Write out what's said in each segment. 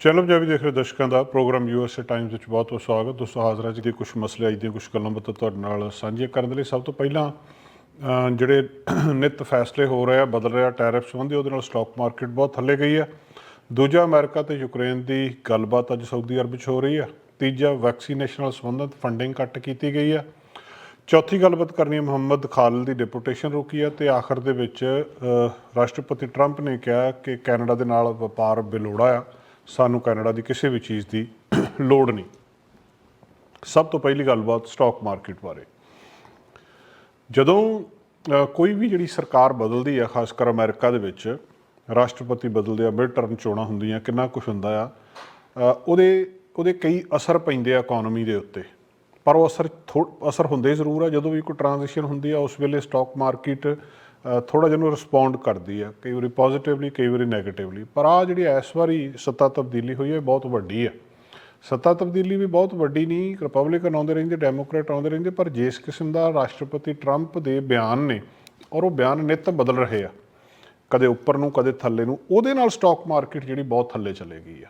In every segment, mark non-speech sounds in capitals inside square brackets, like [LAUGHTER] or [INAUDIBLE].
Channel Punjabi ਦੇਖ ਰਹੇ ਦਰਸ਼ਕਾਂ ਦਾ ਪ੍ਰੋਗਰਾਮ ਯੂਐਸਏ ਟਾਈਮਸ ਵਿੱਚ ਬਹੁਤ ਬਹੁਤ ਸਵਾਗਤ। ਦੋਸਤੋ, ਹਾਜ਼ਰ ਅੱਜ ਦੇ ਕੁਝ ਮਸਲੇ, ਅੱਜ ਦੀਆਂ ਕੁਝ ਗੱਲਾਂ ਬਾਤਾਂ ਤੁਹਾਡੇ ਨਾਲ ਸਾਂਝੀਆਂ ਕਰਨ ਦੇ ਲਈ। ਸਭ ਤੋਂ ਪਹਿਲਾਂ ਜਿਹੜੇ [CLEARS THROAT] ਨਿਤ ਫੈਸਲੇ ਹੋ ਰਹੇ ਆ, ਬਦਲ ਰਿਹਾ ਟੈਰਿਫ ਸੰਬੰਧੀ, ਉਹਦੇ ਨਾਲ ਸਟਾਕ ਮਾਰਕੀਟ ਬਹੁਤ ਥੱਲੇ ਗਈ ਆ। ਦੂਜਾ, ਅਮਰੀਕਾ ਤੇ ਯੂਕਰੇਨ ਦੀ ਗੱਲਬਾਤ ਅੱਜ ਸਾਊਦੀ ਅਰਬ 'ਚ ਹੋ ਰਹੀ ਆ। ਤੀਜਾ ਵੈਕਸੀਨੇਸ਼ਨ ਨਾਲ ਸੰਬੰਧਿਤ ਫੰਡਿੰਗ ਕੱਟ ਕੀਤੀ ਗਈ ਆ। ਚੌਥੀ, ਗੱਲਬਾਤ ਕਰਨੀ ਹੈ ਮੁਹੰਮਦ ਖਾਲਿਦ ਦੀ ਡਿਪੂਟੇਸ਼ਨ ਰੋਕੀ ਹੈ ਤੇ ਆਖਰ ਦੇ ਵਿੱਚ ਰਾਸ਼ਟਰਪਤੀ ਟਰੰਪ ਨੇ ਕਿਹਾ ਕਿ ਕੈਨੇਡਾ ਦੇ ਨਾਲ ਵਪਾਰ ਬਿਲੋੜਾ ਆ। ਸਾਨੂੰ ਕੈਨੇਡਾ ਦੀ ਕਿਸੇ ਵੀ ਚੀਜ਼ ਦੀ ਲੋੜ ਨਹੀਂ। ਸਭ ਤੋਂ ਪਹਿਲੀ ਗੱਲਬਾਤ ਸਟਾਕ ਮਾਰਕੀਟ ਬਾਰੇ। ਜਦੋਂ ਕੋਈ ਵੀ ਜਿਹੜੀ ਸਰਕਾਰ ਬਦਲਦੀ ਆ, ਖਾਸ ਕਰ ਅਮਰੀਕਾ ਦੇ ਵਿੱਚ, ਰਾਸ਼ਟਰਪਤੀ ਬਦਲਦੇ ਆ ਮਿਡ ਟਰਮ ਚੋਣਾਂ ਹੁੰਦੀਆਂ, ਕਿੰਨਾ ਕੁਝ ਹੁੰਦਾ ਆ ਉਹਦੇ ਉਹਦੇ ਕਈ ਅਸਰ ਪੈਂਦੇ ਆ ਇਕਨੋਮੀ ਦੇ ਉੱਤੇ। ਪਰ ਉਹ ਅਸਰ ਥੋ- ਅਸਰ ਹੁੰਦੇ ਜ਼ਰੂਰ ਆ, ਜਦੋਂ ਵੀ ਕੋਈ ਟ੍ਰਾਂਜੀਸ਼ਨ ਹੁੰਦੀ ਆ, ਉਸ ਵੇਲੇ ਸਟਾਕ ਮਾਰਕੀਟ ਥੋੜਾ ਜਿਹਾ ਨੂੰ ਰਿਸਪੌਂਡ ਕਰਦੀ ਆ, ਕਈ ਵਾਰੀ ਪੋਜ਼ਿਟਿਵਲੀ ਕਈ ਵਾਰੀ ਨੈਗੇਟਿਵਲੀ ਪਰ ਆ ਜਿਹੜੀ ਇਸ ਵਾਰੀ ਸੱਤਾ ਤਬਦੀਲੀ ਹੋਈ ਹੈ ਬਹੁਤ ਵੱਡੀ ਆ। ਸੱਤਾ ਤਬਦੀਲੀ ਵੀ ਬਹੁਤ ਵੱਡੀ ਨਹੀਂ ਰਿਪਬਲਿਕਨ ਆਉਂਦੇ ਰਹਿੰਦੇ ਡੈਮੋਕ੍ਰੇਟ ਆਉਂਦੇ ਰਹਿੰਦੇ, ਪਰ ਜਿਸ ਕਿਸਮ ਦਾ ਰਾਸ਼ਟਰਪਤੀ ਟਰੰਪ ਦੇ ਬਿਆਨ ਨੇ, ਔਰ ਉਹ ਬਿਆਨ ਨਿਤ ਬਦਲ ਰਹੇ ਆ, ਕਦੇ ਉੱਪਰ ਨੂੰ, ਕਦੇ ਥੱਲੇ ਨੂੰ, ਉਹਦੇ ਨਾਲ ਸਟਾਕ ਮਾਰਕੀਟ ਜਿਹੜੀ ਬਹੁਤ ਥੱਲੇ ਚਲੇ ਗਈ ਆ।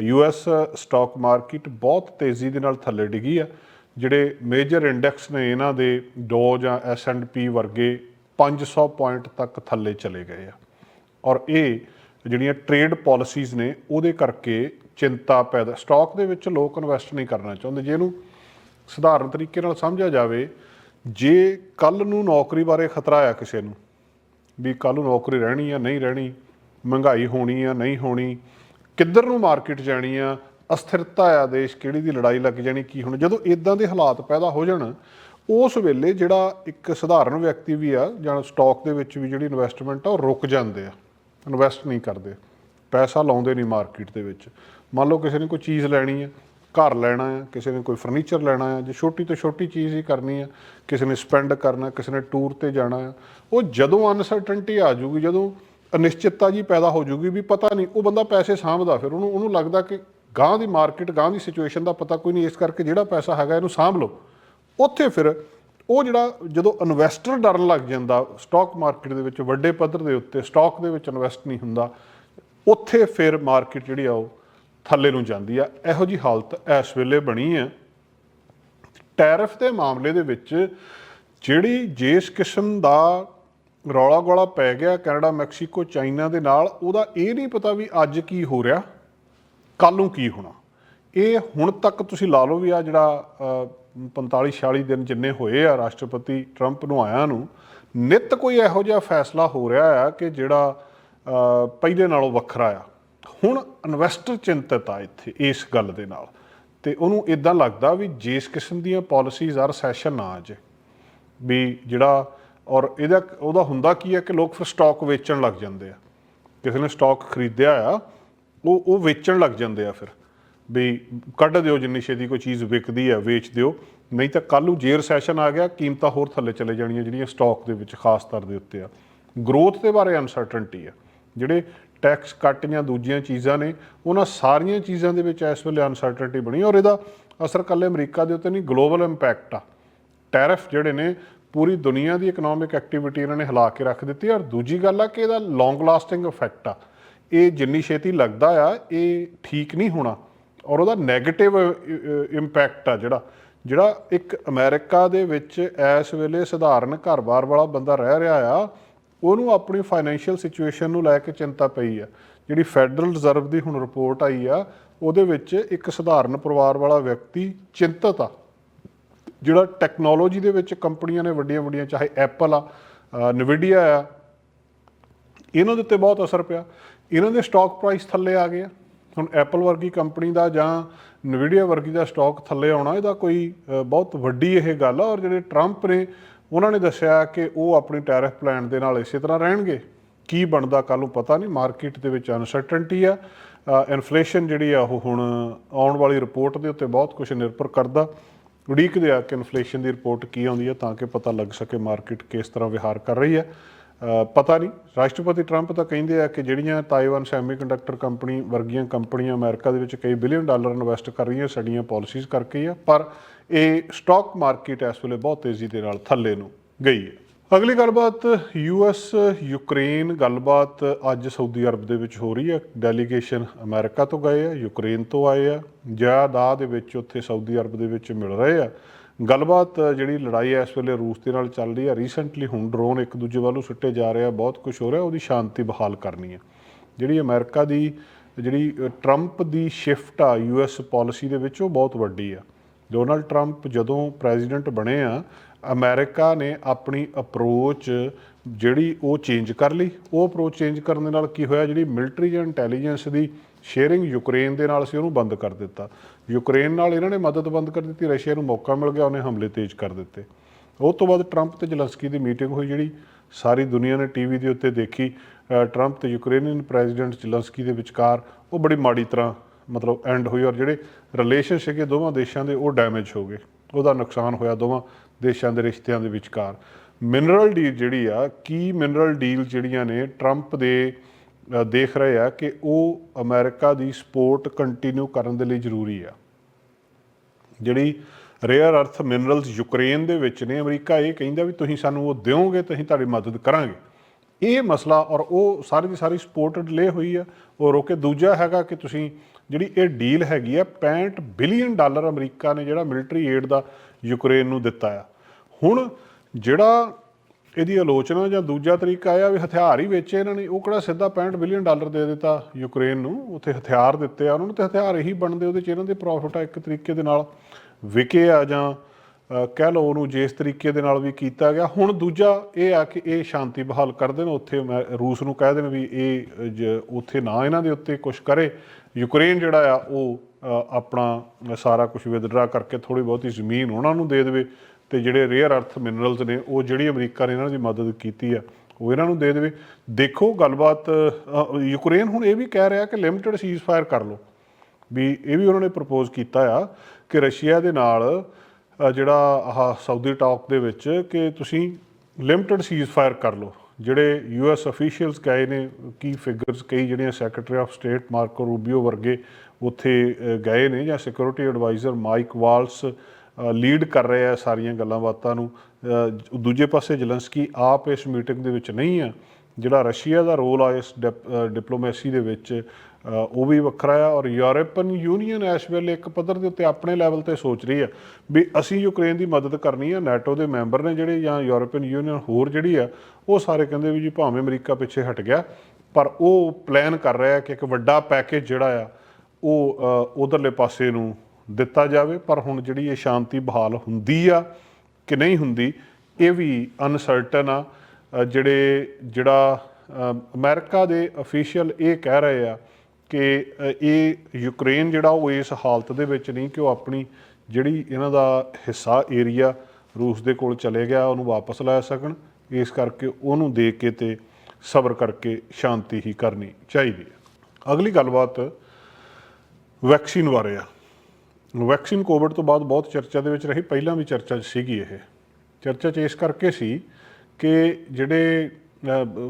ਯੂਐਸ ਸਟਾਕ ਮਾਰਕੀਟ ਬਹੁਤ ਤੇਜ਼ੀ ਦੇ ਨਾਲ ਥੱਲੇ ਡਿੱਗੀ ਆ, ਜਿਹੜੇ ਮੇਜਰ ਇੰਡੈਕਸ ਨੇ, ਇਹਨਾਂ ਦੇ ਡੋ ਜਾਂ ਐਸ&ਪੀ ਵਰਗੇ 500 ਪੁਆਇੰਟ ਤੱਕ ਥੱਲੇ ਚਲੇ ਗਏ ਆ। ਔਰ ਇਹ ਜਿਹੜੀਆਂ ਟ੍ਰੇਡ ਪਾਲਿਸੀਜ਼ ਨੇ, ਉਹਦੇ ਕਰਕੇ ਚਿੰਤਾ ਪੈਦਾ ਸਟਾਕ ਦੇ ਵਿੱਚ ਲੋਕ ਇਨਵੈਸਟ ਨਹੀਂ ਕਰਨਾ ਚਾਹੁੰਦੇ। ਜੇ ਇਹਨੂੰ ਸਧਾਰਨ ਤਰੀਕੇ ਨਾਲ ਸਮਝਿਆ ਜਾਵੇ, ਜੇ ਕੱਲ ਨੂੰ ਨੌਕਰੀ ਬਾਰੇ ਖਤਰਾ ਆ ਕਿਸੇ ਨੂੰ, ਵੀ ਕੱਲ ਨੂੰ ਨੌਕਰੀ ਰਹਿਣੀ ਆ, ਨਹੀਂ ਰਹਿਣੀ, ਮਹਿੰਗਾਈ ਹੋਣੀ ਆ, ਨਹੀਂ ਹੋਣੀ, ਕਿੱਧਰ ਨੂੰ ਮਾਰਕੀਟ ਜਾਣੀ ਆ, ਅਸਥਿਰਤਾ ਆ ਦੇਸ਼ ਕਿਹੜੀ ਦੀ ਲੜਾਈ ਲੱਗ ਜਾਣੀ, ਕੀ ਹੁਣ, ਜਦੋਂ ਇਦਾਂ ਦੇ ਹਾਲਾਤ ਪੈਦਾ ਹੋ ਜਾਣ ਉਸ ਵੇਲੇ ਜਿਹੜਾ ਇੱਕ ਸਧਾਰਨ ਵਿਅਕਤੀ ਵੀ ਆ ਜਾਂ ਸਟਾਕ ਦੇ ਵਿੱਚ ਵੀ ਜਿਹੜੀ ਇਨਵੈਸਟਮੈਂਟ ਆ, ਉਹ ਰੁਕ ਜਾਂਦੇ ਆ ਇਨਵੈਸਟ ਨਹੀਂ ਕਰਦੇ, ਪੈਸਾ ਲਾਉਂਦੇ ਨਹੀਂ ਮਾਰਕੀਟ ਦੇ ਵਿੱਚ। ਮੰਨ ਲਓ ਕਿਸੇ ਨੇ ਕੋਈ ਚੀਜ਼ ਲੈਣੀ ਆ, ਘਰ ਲੈਣਾ ਆ, ਕਿਸੇ ਨੇ ਕੋਈ ਫਰਨੀਚਰ ਲੈਣਾ ਆ, ਜੇ ਛੋਟੀ ਤੋਂ ਛੋਟੀ ਚੀਜ਼ ਹੀ ਕਰਨੀ ਆ, ਕਿਸੇ ਨੇ ਸਪੈਂਡ ਕਰਨਾ, ਕਿਸੇ ਨੇ ਟੂਰ ਤੇ ਜਾਣਾ ਆ, ਉਹ ਜਦੋਂ ਅਨਸਰਟਨਟੀ ਆ ਜੂਗੀ ਜਦੋਂ ਅਨਿਸ਼ਚਿਤਤਾ ਜੀ ਪੈਦਾ ਹੋ ਜੂਗੀ ਵੀ ਪਤਾ ਨਹੀਂ, ਉਹ ਬੰਦਾ ਪੈਸੇ ਸਾਂਭਦਾ ਫਿਰ, ਉਹਨੂੰ ਉਹਨੂੰ ਲੱਗਦਾ ਕਿ ਗਾਂ ਦੀ ਮਾਰਕੀਟ ਗਾਂ ਦੀ ਸਿਚੁਏਸ਼ਨ ਦਾ ਪਤਾ ਕੋਈ ਨਹੀਂ, ਇਸ ਕਰਕੇ ਜਿਹੜਾ ਪੈਸਾ ਹੈਗਾ ਇਹਨੂੰ ਸਾਂਭ ਲਓ। ਉੱਥੇ ਫਿਰ ਉਹ ਜਿਹੜਾ ਜਦੋਂ ਇਨਵੈਸਟਰ ਡਰਨ ਲੱਗ ਜਾਂਦਾ ਸਟਾਕ ਮਾਰਕੀਟ ਦੇ ਵਿੱਚ ਵੱਡੇ ਪੱਧਰ ਦੇ ਉੱਤੇ ਸਟਾਕ ਦੇ ਵਿੱਚ ਇਨਵੈਸਟ ਨਹੀਂ ਹੁੰਦਾ, ਉੱਥੇ ਫਿਰ ਮਾਰਕੀਟ ਜਿਹੜੀ ਆ ਉਹ ਥੱਲੇ ਨੂੰ ਜਾਂਦੀ ਆ। ਇਹੋ ਜੀ ਹਾਲਤ ਇਸ ਵੇਲੇ ਬਣੀ ਆ। ਟੈਰਿਫ ਦੇ ਮਾਮਲੇ ਦੇ ਵਿੱਚ ਜਿਹੜੀ ਜਿਸ ਕਿਸਮ ਦਾ ਰੌਲਾ ਗੋਲਾ ਪੈ ਗਿਆ ਕੈਨੇਡਾ, ਮੈਕਸੀਕੋ, ਚਾਈਨਾ ਦੇ ਨਾਲ, ਉਹਦਾ ਇਹ ਨਹੀਂ ਪਤਾ ਵੀ ਅੱਜ ਕੀ ਹੋ ਰਿਹਾ ਕੱਲ ਨੂੰ ਕੀ ਹੋਣਾ। ਇਹ ਹੁਣ ਤੱਕ ਤੁਸੀਂ ਲਾ ਲਓ ਵੀ ਆ ਜਿਹੜਾ 45 46 ਦਿਨ ਜਿੰਨੇ ਹੋਏ ਆ ਰਾਸ਼ਟਰਪਤੀ ਟਰੰਪ ਨੂੰ ਆਇਆ ਨੂੰ, ਨਿਤ ਕੋਈ ਇਹੋ ਜਿਹਾ ਫੈਸਲਾ ਹੋ ਰਿਹਾ ਆ ਕਿ ਜਿਹੜਾ ਪਹਿਲੇ ਨਾਲੋਂ ਵੱਖਰਾ ਆ। ਹੁਣ ਇਨਵੈਸਟਰ ਚਿੰਤਤ ਆ ਇੱਥੇ ਇਸ ਗੱਲ ਦੇ ਨਾਲ। ਤੇ ਉਹਨੂੰ ਇਦਾਂ ਲੱਗਦਾ ਵੀ ਜਿਸ ਕਿਸਮ ਦੀਆਂ ਪਾਲਿਸੀਜ਼ ਆ ਰੈਸੈਸ਼ਨ ਨਾ ਆ ਜੇ ਵੀ ਜਿਹੜਾ, ਔਰ ਇਹਦਾ, ਉਹਦਾ ਹੁੰਦਾ ਕੀ ਹੈ ਕਿ ਲੋਕ ਫਿਰ ਸਟਾਕ ਵੇਚਣ ਲੱਗ ਜਾਂਦੇ ਆ। ਕਿਸੇ ਨੇ ਸਟਾਕ ਖਰੀਦਿਆ ਆ, ਉਹ ਉਹ ਵੇਚਣ ਲੱਗ ਜਾਂਦੇ ਆ ਫਿਰ। ਵੀ ਕੱਢ ਦਿਓ ਜਿੰਨੀ ਛੇਤੀ ਕੋਈ ਚੀਜ਼ ਵਿਕਦੀ ਆ, ਵੇਚ ਦਿਓ। ਨਹੀਂ ਤਾਂ ਕੱਲ ਨੂੰ ਜੇ ਸੈਸ਼ਨ ਆ ਗਿਆ, ਕੀਮਤਾਂ ਹੋਰ ਥੱਲੇ ਚਲੇ ਜਾਣੀਆਂ ਜਿਹੜੀਆਂ ਸਟਾਕ ਦੇ ਵਿੱਚ ਖਾਸ ਤੌਰ ਦੇ ਉੱਤੇ ਆ। ਗਰੋਥ ਦੇ ਬਾਰੇ ਅਨਸਰਟਨਟੀ ਆ। ਜਿਹੜੇ ਟੈਕਸ ਕੱਟ ਜਾਂ ਦੂਜੀਆਂ ਚੀਜ਼ਾਂ ਨੇ, ਉਹਨਾਂ ਸਾਰੀਆਂ ਚੀਜ਼ਾਂ ਦੇ ਵਿੱਚ ਇਸ ਵੇਲੇ ਅਨਸਰਟਨਟੀ ਬਣੀ ਔਰ ਇਹਦਾ ਅਸਰ ਕੱਲੇ ਅਮਰੀਕਾ ਦੇ ਉੱਤੇ ਨਹੀਂ ਗਲੋਬਲ ਇੰਪੈਕਟ ਆ। ਟੈਰਿਫ ਜਿਹੜੇ ਨੇ, ਪੂਰੀ ਦੁਨੀਆ ਦੀ ਇਕਨੋਮਿਕ ਐਕਟੀਵਿਟੀ ਇਹਨਾਂ ਨੇ ਹਿਲਾ ਕੇ ਰੱਖ ਦਿੱਤੀ ਔਰ ਦੂਜੀ ਗੱਲ ਆ ਕਿ ਇਹਦਾ ਲੌਂਗ ਲਾਸਟਿੰਗ ਇਫੈਕਟ ਆ। ਇਹ ਜਿੰਨੀ ਛੇਤੀ ਲੱਗਦਾ ਆ, ਇਹ ਠੀਕ ਨਹੀਂ ਹੋਣਾ। ਔਰ ਉਹਦਾ 네ਗੇਟਿਵ ਇੰਪੈਕਟ ਆ ਜਿਹੜਾ ਜਿਹੜਾ ਇੱਕ ਅਮਰੀਕਾ ਦੇ ਵਿੱਚ ਇਸ ਵੇਲੇ ਸਧਾਰਨ ਘਰ-ਬਾਰ ਵਾਲਾ ਬੰਦਾ ਰਹਿ ਰਿਹਾ ਆ, ਉਹਨੂੰ ਆਪਣੀ ਫਾਈਨੈਂਸ਼ੀਅਲ ਸਿਚੁਏਸ਼ਨ ਨੂੰ ਲੈ ਕੇ ਚਿੰਤਾ ਪਈ ਆ। ਜਿਹੜੀ ਫੈਡਰਲ ਰਿਜ਼ਰਵ ਦੀ ਹੁਣ ਰਿਪੋਰਟ ਆਈ ਆ, ਉਹਦੇ ਵਿੱਚ ਇੱਕ ਸਧਾਰਨ ਪਰਿਵਾਰ ਵਾਲਾ ਵਿਅਕਤੀ ਚਿੰਤਤ ਆ। ਜਿਹੜਾ ਟੈਕਨੋਲੋਜੀ ਦੇ ਵਿੱਚ ਕੰਪਨੀਆਂ ਨੇ ਵੱਡੀਆਂ ਵੱਡੀਆਂ ਚਾਹੇ ਐਪਲ ਆ ਨਵੀਡੀਆ ਆ, ਇਹਨਾਂ ਦੇ ਉੱਤੇ ਬਹੁਤ ਅਸਰ ਪਿਆ। ਇਹਨਾਂ ਦੇ ਸਟਾਕ ਪ੍ਰਾਈਸ ਥੱਲੇ ਆ ਗਏ ਆ। ਹੁਣ ਐਪਲ ਵਰਗੀ ਕੰਪਨੀ ਦਾ ਜਾਂ ਨਵੀਡੀਆ ਵਰਗੀ ਦਾ ਸਟਾਕ ਥੱਲੇ ਆਉਣਾ, ਇਹਦਾ ਕੋਈ ਬਹੁਤ ਵੱਡੀ ਇਹ ਗੱਲ ਆ ਔਰ ਜਿਹੜੇ ਟਰੰਪ ਨੇ, ਉਹਨਾਂ ਨੇ ਦੱਸਿਆ ਕਿ ਉਹ ਆਪਣੀ ਟੈਰਿਫ ਪਲਾਨ ਦੇ ਨਾਲ ਇਸੇ ਤਰ੍ਹਾਂ ਰਹਿਣਗੇ। ਕੀ ਬਣਦਾ ਕੱਲ ਨੂੰ ਪਤਾ ਨਹੀਂ ਮਾਰਕੀਟ ਦੇ ਵਿੱਚ ਅਨਸਰਟਨਟੀ ਆ ਇਨਫਲੇਸ਼ਨ ਜਿਹੜੀ ਆ ਉਹ ਹੁਣ ਆਉਣ ਵਾਲੀ ਰਿਪੋਰਟ ਦੇ ਉੱਤੇ ਬਹੁਤ ਕੁਝ ਨਿਰਭਰ ਕਰਦਾ। ਉਡੀਕਦੇ ਆ ਕਿ ਇਨਫਲੇਸ਼ਨ ਦੀ ਰਿਪੋਰਟ ਕੀ ਆਉਂਦੀ ਹੈ ਤਾਂ ਕਿ ਪਤਾ ਲੱਗ ਸਕੇ ਮਾਰਕੀਟ ਕਿਸ ਤਰ੍ਹਾਂ ਵਿਹਾਰ ਕਰ ਰਹੀ ਹੈ ਪਤਾ ਨਹੀਂ। ਰਾਸ਼ਟਰਪਤੀ ਟਰੰਪ ਤਾਂ ਕਹਿੰਦੇ ਆ ਕਿ ਜਿਹੜੀਆਂ ਤਾਈਵਾਨ ਸੈਮੀਕੰਡਕਟਰ ਕੰਪਨੀ ਵਰਗੀਆਂ ਕੰਪਨੀਆਂ ਅਮਰੀਕਾ ਦੇ ਵਿੱਚ ਕਈ ਬਿਲੀਅਨ ਡਾਲਰ ਇਨਵੈਸਟ ਕਰ ਰਹੀਆਂ, ਸਾਡੀਆਂ ਪਾਲਿਸੀਜ਼ ਕਰਕੇ ਆ, ਪਰ ਇਹ ਸਟਾਕ ਮਾਰਕੀਟ ਇਸ ਵੇਲੇ ਬਹੁਤ ਤੇਜ਼ੀ ਦੇ ਨਾਲ ਥੱਲੇ ਨੂੰ ਗਈ ਹੈ। ਅਗਲੀ ਗੱਲਬਾਤ ਯੂਐਸ ਯੂਕਰੇਨ ਗੱਲਬਾਤ ਅੱਜ ਸਾਊਦੀ ਅਰਬ ਦੇ ਵਿੱਚ ਹੋ ਰਹੀ ਹੈ। ਡੈਲੀਗੇਸ਼ਨ ਅਮਰੀਕਾ ਤੋਂ ਗਏ ਆ, ਯੂਕਰੇਨ ਤੋਂ ਆਏ ਆ। ਜਾਦਾ ਦੇ ਵਿੱਚ ਉੱਥੇ ਸਾਊਦੀ ਅਰਬ ਦੇ ਵਿੱਚ ਮਿਲ ਰਹੇ ਆ। ਗੱਲਬਾਤ ਜਿਹੜੀ ਲੜਾਈ ਹੈ ਇਸ ਵੇਲੇ ਰੂਸ ਦੇ ਨਾਲ ਚੱਲ ਰਹੀ ਹੈ ਰੀਸੈਂਟਲੀ ਹੁਣ ਡਰੋਨ ਇੱਕ ਦੂਜੇ ਵੱਲੋਂ ਸੁੱਟੇ ਜਾ ਰਹੇ ਆ, ਬਹੁਤ ਕੁਝ ਹੋ ਰਿਹਾ, ਉਹਦੀ ਸ਼ਾਂਤੀ ਬਹਾਲ ਕਰਨੀ ਹੈ। ਜਿਹੜੀ ਅਮਰੀਕਾ ਦੀ, ਜਿਹੜੀ ਟਰੰਪ ਦੀ ਸ਼ਿਫਟ ਆ ਯੂਐਸ ਪਾਲਿਸੀ ਦੇ ਵਿੱਚ, ਉਹ ਬਹੁਤ ਵੱਡੀ ਆ। ਡੋਨਲਡ ਟਰੰਪ ਜਦੋਂ ਪ੍ਰੈਜ਼ੀਡੈਂਟ ਬਣੇ ਆ, ਅਮਰੀਕਾ ਨੇ ਆਪਣੀ ਅਪਰੋਚ ਜਿਹੜੀ ਉਹ ਚੇਂਜ ਕਰ ਲਈ। ਉਹ ਅਪਰੋਚ ਚੇਂਜ ਕਰਨ ਦੇ ਨਾਲ ਕੀ ਹੋਇਆ, ਜਿਹੜੀ ਮਿਲਟਰੀ ਜਾਂ ਇੰਟੈਲੀਜੈਂਸ ਦੀ ਸ਼ੇਅਰਿੰਗ ਯੂਕਰੇਨ ਦੇ ਨਾਲ ਸੀ, ਉਹਨੂੰ ਬੰਦ ਕਰ ਦਿੱਤਾ। ਯੂਕਰੇਨ ਨਾਲ ਇਹਨਾਂ ਨੇ ਮਦਦ ਬੰਦ ਕਰ ਦਿੱਤੀ, ਰਸ਼ੀਆ ਨੂੰ ਮੌਕਾ ਮਿਲ ਗਿਆ, ਉਹਨੇ ਹਮਲੇ ਤੇਜ਼ ਕਰ ਦਿੱਤੇ। ਉਹ ਤੋਂ ਬਾਅਦ ਟਰੰਪ ਤੇ ਜ਼ਲੰਸਕੀ ਦੀ ਮੀਟਿੰਗ ਹੋਈ, ਜਿਹੜੀ ਸਾਰੀ ਦੁਨੀਆ ਨੇ ਟੀਵੀ ਦੇ ਉੱਤੇ ਦੇਖੀ। ਟਰੰਪ ਤੇ ਯੂਕਰੇਨੀਅਨ ਪ੍ਰੈਜ਼ੀਡੈਂਟ ਜ਼ਲੰਸਕੀ ਦੇ ਵਿਚਕਾਰ ਉਹ ਬੜੀ ਮਾੜੀ ਤਰ੍ਹਾਂ ਮਤਲਬ ਐਂਡ ਹੋਈ ਔਰ ਜਿਹੜੇ ਰਿਲੇਸ਼ਨ ਸੀਗੇ ਦੋਵਾਂ ਦੇਸ਼ਾਂ ਦੇ, ਉਹ ਡੈਮੇਜ ਹੋ ਗਏ। ਉਹਦਾ ਨੁਕਸਾਨ ਹੋਇਆ ਦੋਵਾਂ ਦੇਸ਼ਾਂ ਦੇ ਰਿਸ਼ਤਿਆਂ ਦੇ ਵਿਚਕਾਰ। ਮਿਨਰਲ ਡੀਲ ਜਿਹੜੀ ਆ, ਕੀ ਮਿਨਰਲ ਡੀਲ ਜਿਹੜੀਆਂ ਨੇ, ਟਰੰਪ ਦੇ ਦੇਖ ਰਹੇ ਆ ਕਿ ਉਹ ਅਮਰੀਕਾ ਦੀ ਸਪੋਰਟ ਕੰਟੀਨਿਊ ਕਰਨ ਦੇ ਲਈ ਜ਼ਰੂਰੀ ਆ। ਜਿਹੜੀ ਰੇਅਰ ਅਰਥ ਮਿਨਰਲਸ ਯੂਕਰੇਨ ਦੇ ਵਿੱਚ ਨੇ, ਅਮਰੀਕਾ ਇਹ ਕਹਿੰਦਾ ਵੀ ਤੁਸੀਂ ਸਾਨੂੰ ਉਹ ਦਿਓਗੇ ਤਾਂ ਅਸੀਂ ਤੁਹਾਡੀ ਮਦਦ ਕਰਾਂਗੇ। ਇਹ ਮਸਲਾ ਔਰ ਉਹ ਸਾਰੀ ਦੀ ਸਾਰੀ ਸਪੋਰਟ ਡਿਲੇ ਹੋਈ ਆ। ਉਹ ਰੋਕੇ ਦੂਜਾ ਹੈਗਾ ਕਿ ਤੁਸੀਂ ਜਿਹੜੀ ਇਹ ਡੀਲ ਹੈਗੀ ਆ 65 ਬਿਲੀਅਨ ਡਾਲਰ ਅਮਰੀਕਾ ਨੇ ਜਿਹੜਾ ਮਿਲਟਰੀ ਏਡ ਦਾ ਯੂਕਰੇਨ ਨੂੰ ਦਿੱਤਾ ਆ। ਹੁਣ ਜਿਹੜਾ ਇਹਦੀ ਆਲੋਚਨਾ ਜਾਂ ਦੂਜਾ ਤਰੀਕਾ ਆ ਵੀ ਹਥਿਆਰ ਹੀ ਵੇਚੇ ਇਹਨਾਂ ਨੇ। ਉਹ ਕਿਹੜਾ ਸਿੱਧਾ 65 ਬਿਲੀਅਨ ਡਾਲਰ ਦੇ ਦਿੱਤਾ ਯੂਕਰੇਨ ਨੂੰ। ਉੱਥੇ ਹਥਿਆਰ ਦਿੱਤੇ ਆ ਉਹਨਾਂ ਨੂੰ ਤੇ ਹਥਿਆਰ ਇਹੀ ਬਣਦੇ ਉਹਦੇ ਚ ਇਹਨਾਂ ਦੇ ਪ੍ਰੋਫਿਟ ਆ ਇੱਕ ਤਰੀਕੇ ਦੇ ਨਾਲ ਵਿਕੇ ਆ ਜਾਂ ਕਹਿ ਲਓ ਉਹਨੂੰ ਜਿਸ ਤਰੀਕੇ ਦੇ ਨਾਲ ਵੀ ਕੀਤਾ ਗਿਆ। ਹੁਣ ਦੂਜਾ ਇਹ ਆ ਕਿ ਇਹ ਸ਼ਾਂਤੀ ਬਹਾਲ ਕਰ ਦੇਣ। ਉੱਥੇ ਅਮੈ- ਰੂਸ ਨੂੰ ਕਹਿ ਦੇਣ ਵੀ ਇਹ, ਜ- ਉੱਥੇ ਨਾ ਇਹਨਾਂ ਦੇ ਉੱਤੇ ਕੁਝ ਕਰੇ। ਯੂਕਰੇਨ ਜਿਹੜਾ ਆ ਉਹ ਆਪਣਾ ਸਾਰਾ ਕੁਝ ਵਿਦਡਰਾ ਕਰਕੇ ਥੋੜੀ ਬਹੁਤੀ ਜ਼ਮੀਨ ਉਹਨਾਂ ਨੂੰ ਦੇ ਦੇਵੇ। ਤੇ ਜਿਹੜੇ ਰੇਅਰ ਅਰਥ ਮਿਨਰਲਸ ਨੇ, ਉਹ ਜਿਹੜੀ ਅਮਰੀਕਾ ਨੇ ਇਹਨਾਂ ਦੀ ਮਦਦ ਕੀਤੀ ਆ, ਉਹ ਇਹਨਾਂ ਨੂੰ ਦੇ ਦੇਵੇ। ਦੇਖੋ ਗੱਲਬਾਤ ਯੂਕਰੇਨ ਹੁਣ ਇਹ ਵੀ ਕਹਿ ਰਿਹਾ ਕਿ ਲਿਮਟਿਡ ਸੀਜ਼ ਫਾਇਰ ਕਰ ਲਓ। ਵੀ ਇਹ ਵੀ ਉਹਨਾਂ ਨੇ ਪ੍ਰਪੋਜ਼ ਕੀਤਾ ਆ ਕਿ ਰਸ਼ੀਆ ਦੇ ਨਾਲ ਜਿਹੜਾ ਆਹ ਸਾਊਦੀ ਟਾਕ ਦੇ ਵਿੱਚ ਕਿ ਤੁਸੀਂ ਲਿਮਟਿਡ ਸੀਜ਼ ਫਾਇਰ ਕਰ ਲਓ। ਜਿਹੜੇ ਯੂਐਸ ਅਫੀਸ਼ੀਅਲਸ ਗਏ ਨੇ, ਕੀ ਫਿਗਰਸ ਕਈ ਜਿਹੜੀਆਂ secretary of state Marco Rubio ਵਰਗੇ ਉੱਥੇ ਗਏ ਨੇ ਜਾਂ security adviser Mike Waltz lead ਕਰ ਰਹੇ ਆ ਸਾਰੀਆਂ ਗੱਲਾਂ ਬਾਤਾਂ ਨੂੰ। ਦੂਜੇ ਪਾਸੇ ਜਲੰਸਕੀ ਆਪ ਇਸ ਮੀਟਿੰਗ ਦੇ ਵਿੱਚ ਨਹੀਂ ਆ। ਜਿਹੜਾ ਰਸ਼ੀਆ ਦਾ ਰੋਲ ਆ ਇਸ ਡਿਪ- ਅ, ਡਿਪਲੋਮੇਸੀ ਦੇ ਵਿੱਚ ਉਹ ਵੀ ਵੱਖਰਾ ਆ ਔਰ ਯੂਰਪੀਅਨ ਯੂਨੀਅਨ ਇਸ ਵੇਲੇ ਇੱਕ ਪੱਧਰ ਦੇ ਉੱਤੇ ਆਪਣੇ ਲੈਵਲ ਤੇ ਸੋਚ ਰਹੀ ਆ ਵੀ ਅਸੀਂ ਯੂਕਰੇਨ ਦੀ ਮਦਦ ਕਰਨੀ ਆ ਨਾਟੋ ਦੇ ਮੈਂਬਰ ਨੇ ਜਿਹੜੇ ਜਾਂ ਯੂਰਪੀਅਨ ਯੂਨੀਅਨ ਹੋਰ ਜਿਹੜੀ ਆ ਉਹ ਸਾਰੇ ਕਹਿੰਦੇ ਵੀ ਜੀ ਭਾਵੇਂ ਅਮਰੀਕਾ ਪਿੱਛੇ ਹਟ ਗਿਆ ਪਰ ਉਹ ਪਲਾਨ ਕਰ ਰਿਹਾ ਕਿ ਇੱਕ ਵੱਡਾ ਪੈਕੇਜ ਜਿਹੜਾ ਆ ਉਹ ਉਧਰਲੇ ਪਾਸੇ ਨੂੰ ਦਿੱਤਾ ਜਾਵੇ ਪਰ ਹੁਣ ਜਿਹੜੀ ਇਹ ਸ਼ਾਂਤੀ ਬਹਾਲ ਹੁੰਦੀ ਆ ਕਿ ਨਹੀਂ ਹੁੰਦੀ ਇਹ ਵੀ ਅਨਸਰਟਨ ਆ। ਜਿਹੜੇ ਜਿਹੜਾ ਅ, ਅਮਰੀਕਾ ਦੇ ਅਫੀਸ਼ੀਅਲ ਇਹ ਕਹਿ ਰਹੇ ਆ ਕਿ ਇਹ ਯੂਕਰੇਨ ਜਿਹੜਾ ਉਹ ਇਸ ਹਾਲਤ ਦੇ ਵਿੱਚ ਨਹੀਂ ਕਿ ਉਹ ਆਪਣੀ ਜਿਹੜੀ ਇਹਨਾਂ ਦਾ ਹਿੱਸਾ ਏਰੀਆ ਰੂਸ ਦੇ ਕੋਲ ਚਲੇ ਗਿਆ ਉਹਨੂੰ ਵਾਪਸ ਲੈ ਸਕਣ। ਇਸ ਕਰਕੇ ਉਹਨੂੰ ਦੇਖ ਕੇ ਤੇ ਸਬਰ ਕਰਕੇ ਸ਼ਾਂਤੀ ਹੀ ਕਰਨੀ ਚਾਹੀਦੀ ਹੈ ਅਗਲੀ ਗੱਲਬਾਤ ਵੈਕਸੀਨ ਬਾਰੇ ਆ। ਵੈਕਸੀਨ ਕੋਵਿਡ ਤੋਂ ਬਾਅਦ ਬਹੁਤ ਚਰਚਾ ਦੇ ਵਿੱਚ ਰਹੀ, ਪਹਿਲਾਂ ਵੀ ਚਰਚਾ 'ਚ ਸੀਗੀ ਇਹ। ਚਰਚਾ 'ਚ ਇਸ ਕਰਕੇ ਸੀ ਕਿ ਜਿਹੜੇ